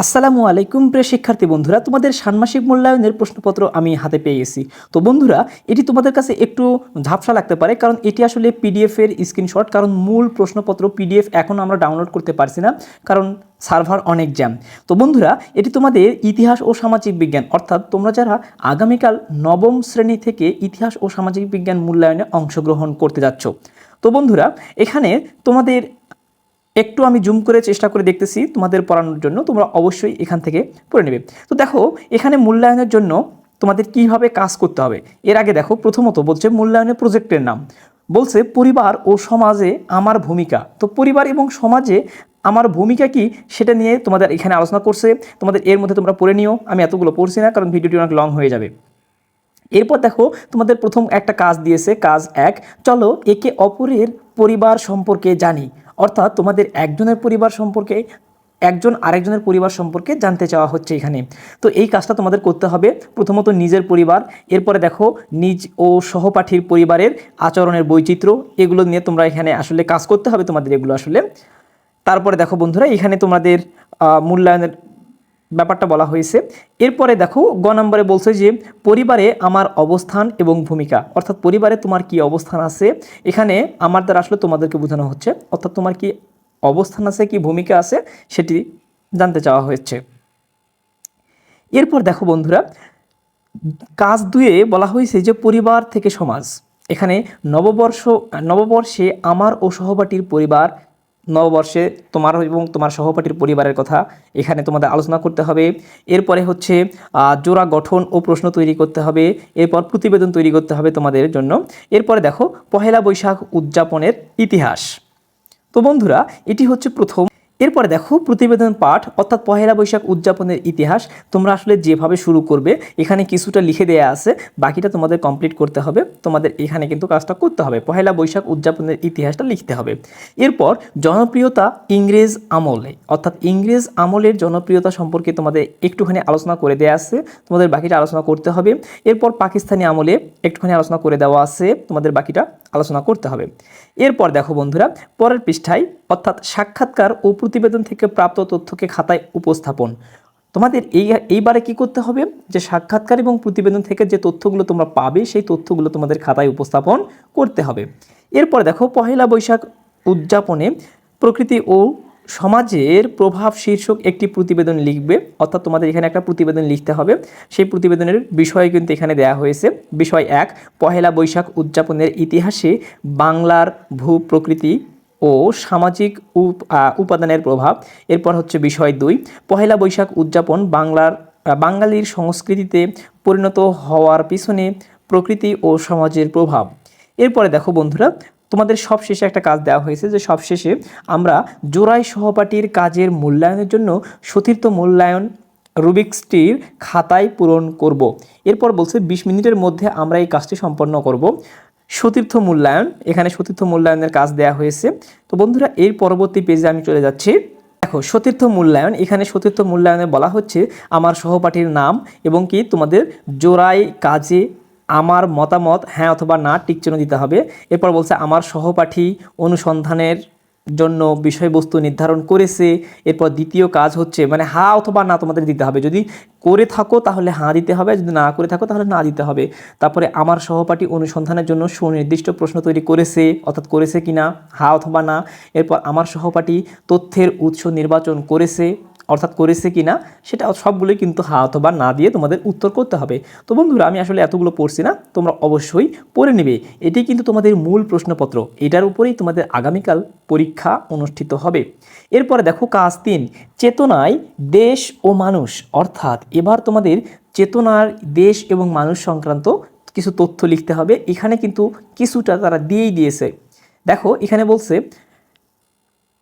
আসসালামু আলাইকুম প্রিয় শিক্ষার্থী বন্ধুরা, তোমাদের ষান্মাসিক মূল্যায়নের প্রশ্নপত্র আমি হাতে পেয়ে গেছি। তো বন্ধুরা, এটি তোমাদের কাছে একটু ঝাপসা লাগতে পারে, কারণ এটি আসলে পিডিএফ এর স্ক্রিনশট, কারণ মূল প্রশ্নপত্র পিডিএফ এখন আমরা ডাউনলোড করতে পারছি না, কারণ সার্ভার অনেক জ্যাম। তো বন্ধুরা, এটি তোমাদের ইতিহাস ও সামাজিক বিজ্ঞান, অর্থাৎ তোমরা যারা আগামীকাল নবম শ্রেণি থেকে ইতিহাস ও সামাজিক বিজ্ঞান মূল্যায়নে অংশগ্রহণ করতে যাচ্ছ। তো বন্ধুরা, এখানে তোমাদের একটু আমি জুম করে চেষ্টা করে দেখতেছি তোমাদের পড়ানোর জন্য, তোমরা অবশ্যই এখান থেকে পড়ে নেবে। তো দেখো, এখানে মূল্যায়নের জন্য তোমাদের কীভাবে কাজ করতে হবে? এর আগে দেখো, প্রথমত বলছে মূল্যায়নের প্রজেক্টের নাম। বলছে, পরিবার ও সমাজে আমার ভূমিকা। তো পরিবার এবং সমাজে আমার ভূমিকা কি সেটা নিয়ে তোমাদের এখানে আলোচনা করছে। তোমাদের এর মধ্যে তোমরা পড়ে নিও, আমি এতগুলো পড়ছি না, কারণ ভিডিওটি অনেক লং হয়ে যাবে। এরপর দেখো, তোমাদের প্রথম একটা কাজ দিয়েছে, কাজ এক, চলো একে অপরের পরিবার সম্পর্কে জানি। অর্থাৎ তোমাদের একজনের পরিবার সম্পর্কে একজন আরেকজনের পরিবার সম্পর্কে জানতে চাওয়া হচ্ছে এখানে। তো এই কাজটা তোমাদের করতে হবে। প্রথমত নিজের পরিবার, এরপরে দেখো নিজ ও সহপাঠীর পরিবারের আচরণের বৈচিত্র্য, এগুলো নিয়ে তোমরা এখানে আসলে কাজ করতে হবে তোমাদের এগুলো আসলে। তারপরে দেখো বন্ধুরা, এখানে তোমাদের মূল্যায়নের ব্যাপারটা বলা হয়েছে। এরপরে দেখো, গ নম্বরে বলছে যে, পরিবারে আমার অবস্থান এবং ভূমিকা, অর্থাৎ পরিবারে তোমার কি অবস্থান আছে? এখানে আমার দ্বারা আসলে তোমাদেরকে বোঝানো হচ্ছে, অর্থাৎ তোমার কি অবস্থান আছে, কি ভূমিকা আছে, সেটি জানতে চাওয়া হয়েছে। এরপর দেখো বন্ধুরা, কাজ দুয়ে বলা হয়েছে যে, পরিবার থেকে সমাজ। এখানে নববর্ষ, নববর্ষে আমার ও সহপাঠীর পরিবার নববর্ষে তোমার এবং তোমার সহপাঠীর পরিবারের কথা এখানে তোমাদের আলোচনা করতে হবে। এরপরে হচ্ছে জোড়া গঠন ও প্রশ্ন তৈরি করতে হবে। এরপর প্রতিবেদন তৈরি করতে হবে তোমাদের জন্য। এরপরে দেখো, পহেলা বৈশাখ উদযাপনের ইতিহাস। তো বন্ধুরা, এটি হচ্ছে প্রথম এরপরে দেখো, প্রতিবেদন পাঠ, অর্থাৎ পহেলা বৈশাখ উদযাপনের ইতিহাস, তোমরা আসলে যেভাবে শুরু করবে, এখানে কিছুটা লিখে দেয়া আছে, বাকিটা তোমাদের কমপ্লিট করতে হবে, তোমাদের এখানে কিন্তু কাজটা করতে হবে, পহেলা বৈশাখ উদযাপনের ইতিহাসটা লিখতে হবে। এরপর জনপ্রিয়তা ইংরেজ আমলে, অর্থাৎ ইংরেজ আমলের জনপ্রিয়তা সম্পর্কে তোমাদের একটুখানি আলোচনা করে দেওয়া আছে, তোমাদের বাকিটা আলোচনা করতে হবে। এরপর পাকিস্তানি আমলে একটুখানি আলোচনা করে দেওয়া আছে, তোমাদের বাকিটা আলোচনা করতে হবে। এরপর দেখো বন্ধুরা, পরের পৃষ্ঠায়, অর্থাৎ সাক্ষাৎকার ও প্রতিবেদন থেকে প্রাপ্ত তথ্যকে খাতায় উপস্থাপন। তোমাদের এই, এইবারে কি করতে হবে? যে সাক্ষাৎকার এবং প্রতিবেদন থেকে যে তথ্যগুলো তোমরা পাবে, সেই তথ্যগুলো তোমাদের খাতায় উপস্থাপন করতে হবে। এরপর দেখো, পহেলা বৈশাখ উদযাপনে প্রকৃতি ও সমাজের প্রভাব শীর্ষক একটি প্রতিবেদন লিখবে, অর্থাৎ তোমাদের এখানে একটা প্রতিবেদন লিখতে হবে। সেই প্রতিবেদনের বিষয় কিন্তু এখানে দেয়া হয়েছে। বিষয় এক, পহেলা বৈশাখ উদযাপনের ইতিহাসে বাংলার ভূ প্রকৃতি ও সামাজিক উপ- উপাদানের প্রভাব। এরপর হচ্ছে বিষয় দুই, পহেলা বৈশাখ উদযাপন বাংলার বাঙালির সংস্কৃতিতে পরিণত হওয়ার পিছনে প্রকৃতি ও সমাজের প্রভাব। এরপরে দেখো বন্ধুরা তোমাদের সবশেষে একটা কাজ দেওয়া হয়েছে যে সবশেষে আমরা জোড়াই সহপাঠীর কাজের মূল্যায়নের জন্য সতীর্থ মূল্যায়ন রুবিক্সটির খাতায় পূরণ করব। এরপর বলছে বিশ মিনিটের মধ্যে আমরা এই কাজটি সম্পন্ন করব। সতীর্থ মূল্যায়ন, এখানে সতীর্থ মূল্যায়নের কাজ দেওয়া হয়েছে। তো বন্ধুরা, এর পরবর্তী পেজে আমি চলে যাচ্ছি। দেখো, সতীর্থ মূল্যায়ন, এখানে সতীর্থ মূল্যায়নে বলা হচ্ছে আমার সহপাঠীর নাম এবং কি তোমাদের জোড়াই কাজে আমার মতামত হ্যাঁ অথবা না টিক চিহ্ন দিতে হবে। এরপর বলছে, আমার সহপাঠী অনুসন্ধানের জন্য বিষয়বস্তু নির্ধারণ করেছে। এরপর দ্বিতীয় কাজ হচ্ছে মানে হা অথবা না তোমাদের দিতে হবে। যদি করে থাকো তাহলে হ্যাঁ দিতে হবে, যদি না করে থাকো তাহলে না দিতে হবে। তারপরে আমার সহপাঠী অনুসন্ধানের জন্য সুনির্দিষ্ট প্রশ্ন তৈরি করেছে, অর্থাৎ করেছে কিনা, হা অথবা না। এরপর আমার সহপাঠী তথ্যের উৎস নির্বাচন করেছে। অর্থাৎ করেছে কিনা সেটা সবগুলোই কিন্তু হা অথবা না দিয়ে তোমাদের উত্তর করতে হবে। তো বন্ধুরা, আমি আসলে এতগুলো পড়ছি না, তোমরা অবশ্যই পড়ে নেবে। এটি কিন্তু তোমাদের মূল প্রশ্নপত্র। এটার উপরেই তোমাদের আগামীকাল পরীক্ষা অনুষ্ঠিত হবে। এরপরে দেখো কাজ তিন, চেতনায় দেশ ও মানুষ। অর্থাৎ এবার তোমাদের চেতনার দেশ এবং মানুষ সংক্রান্ত কিছু তথ্য লিখতে হবে। এখানে কিন্তু কিছুটা তারা দিয়েই দিয়েছে। দেখো, এখানে বলছে,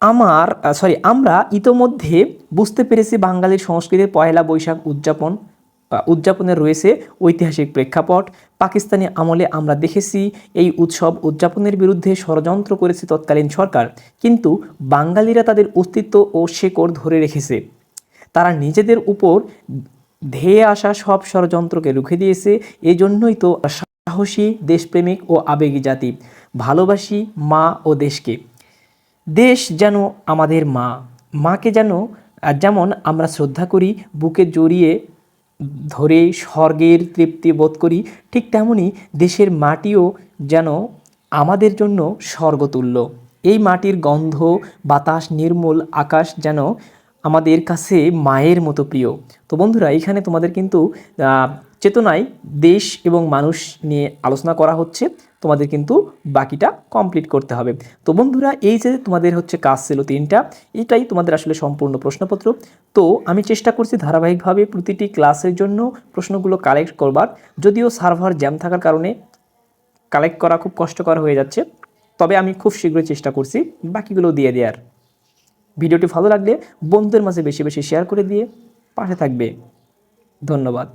আমার সরি আমরা ইতোমধ্যে বুঝতে পেরেছি বাঙালির সংস্কৃতির পয়লা বৈশাখ উদযাপন আহ, উদযাপনের রয়েছে ঐতিহাসিক প্রেক্ষাপট। পাকিস্তানি আমলে আমরা দেখেছি এই উৎসব উদযাপনের বিরুদ্ধে ষড়যন্ত্র করেছে তৎকালীন সরকার। কিন্তু বাঙালিরা তাদের অস্তিত্ব ও শেকড় ধরে রেখেছে। তারা নিজেদের উপর ধেয়ে আসা সব ষড়যন্ত্রকে রুখে দিয়েছে। এই জন্যই তো সাহসী দেশপ্রেমিক ও আবেগী জাতি। ভালোবাসি মা ও দেশকে। দেশ যেন আমাদের মা। মাকে যেন যেমন আমরা শ্রদ্ধা করি, বুকে জড়িয়ে ধরে স্বর্গের তৃপ্তি বোধ করি, ঠিক তেমনি দেশের মাটিও যেন আমাদের জন্য স্বর্গতুল্য। এই মাটির গন্ধ, বাতাস, নির্মূল আকাশ যেন আমাদের কাছে মায়ের মতো প্রিয়। তো বন্ধুরা, এখানে তোমাদের কিন্তু চেতনায় দেশ এবং মানুষ নিয়ে আলোচনা করা হচ্ছে, তোমাদের কিন্তু বাকিটা কমপ্লিট করতে হবে। তো বন্ধুরা, এই যে তোমাদের হচ্ছে কাজ ছিল তিনটা, এটাই তোমাদের আসলে সম্পূর্ণ প্রশ্নপত্র। তো আমি চেষ্টা করছি ধারাবাহিকভাবে প্রতিটি ক্লাসের জন্য প্রশ্নগুলো কালেক্ট করবার। যদিও সার্ভার জ্যাম থাকার কারণে কালেক্ট করা খুব কষ্টকর হয়ে যাচ্ছে, তবে আমি খুব শীঘ্রই চেষ্টা করছি বাকিগুলো দিয়ে দেওয়ার। ভিডিওটি ভালো লাগলে বন্ধুদের মাঝে বেশি বেশি শেয়ার করে দিয়ে পাশে থাকবে। ধন্যবাদ।